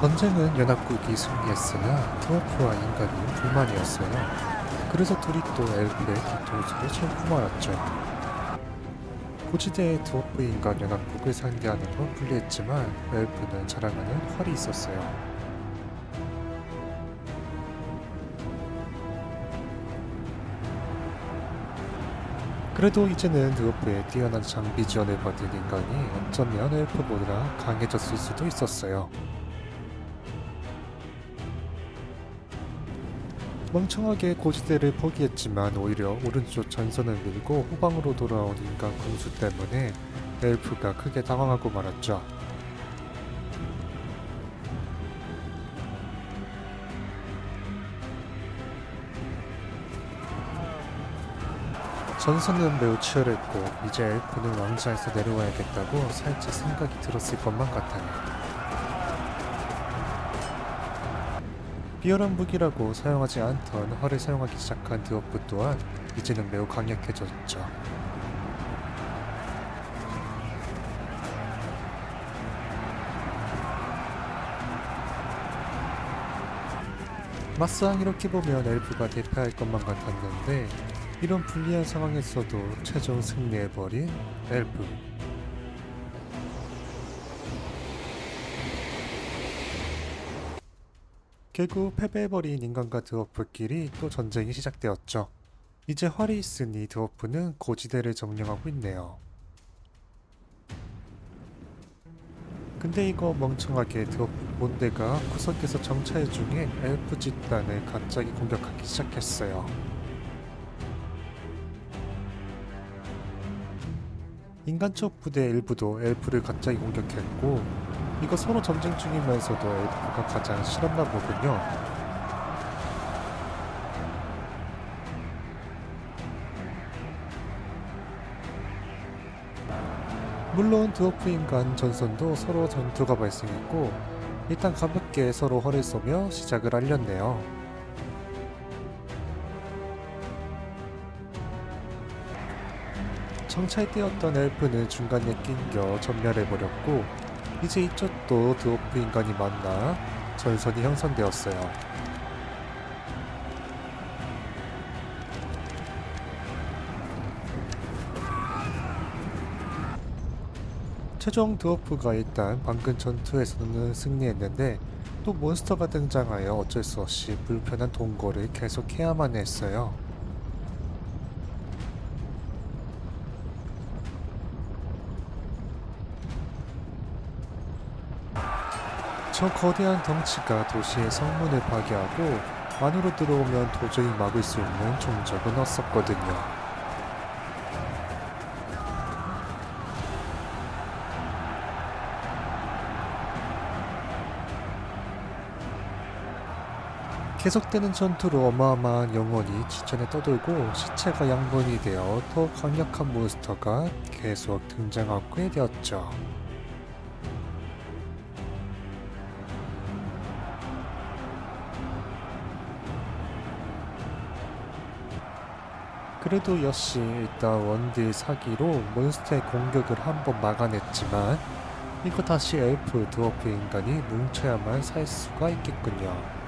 전쟁은 연합국이 승리했으나 드워프와 인간이 불만이었어요. 그래서 둘이 또 엘프의 쳐고 말았죠. 고지대의 드워프 인간 연합국을 상대하는 건 불리했지만 엘프는 자랑하는 활이 있었어요. 그래도 이제는 드워프의 뛰어난 장비 지원을 받은 인간이 어쩌면 엘프보다 강해졌을 수도 있었어요. 멍청하게 고지대를 포기했지만 오히려 오른쪽 전선을 밀고 후방으로 돌아온 인간 군수 때문에 엘프가 크게 당황하고 말았죠. 전선은 매우 치열했고 이제 엘프는 왕좌에서 내려와야겠다고 살짝 생각이 들었을 것만 같아요. 비열한 무기라고 사용하지 않던 활을 사용하기 시작한 드워프 또한 이제는 매우 강력해졌죠. 막상 이렇게 보면 엘프가 대패할 것만 같았는데 이런 불리한 상황에서도 최종 승리해버린 엘프. 결국 패배해버린 인간과 드워프끼리 또 전쟁이 시작되었죠. 이제 활이 있으니 드워프는 고지대를 점령하고 있네요. 근데 이거 멍청하게 드워프 본대가 구석에서 정찰 중인 엘프 집단을 갑자기 공격하기 시작했어요. 인간 쪽 부대 일부도 엘프를 갑자기 공격했고 이거 서로 전쟁 중이면서도 엘프가 가장 싫었나 보군요. 물론 드워프 인 간 전선도 서로 전투가 발생했고 일단 가볍게 서로 허를 쏘며 시작을 알렸네요. 정찰되었던 엘프는 중간에 낑겨 전멸해버렸고 이제 이쪽도 드워프 인간이 만나 전선이 형성되었어요. 최종 드워프가 일단 방금 전투에서는 승리했는데 또 몬스터가 등장하여 어쩔 수 없이 불편한 동거를 계속해야만 했어요. 저 거대한 덩치가 도시의 성문을 파괴하고 안으로 들어오면 도저히 막을 수 있는 종적은 없었거든요. 계속되는 전투로 어마어마한 영혼이 지천에 떠돌고 시체가 양분이 되어 더 강력한 몬스터가 계속 등장하게 되었죠. 그래도 역시 일단 원딜 사기로 몬스터의 공격을 한번 막아냈지만 이거 다시 엘프 드워프 인간이 뭉쳐야만 살 수가 있겠군요.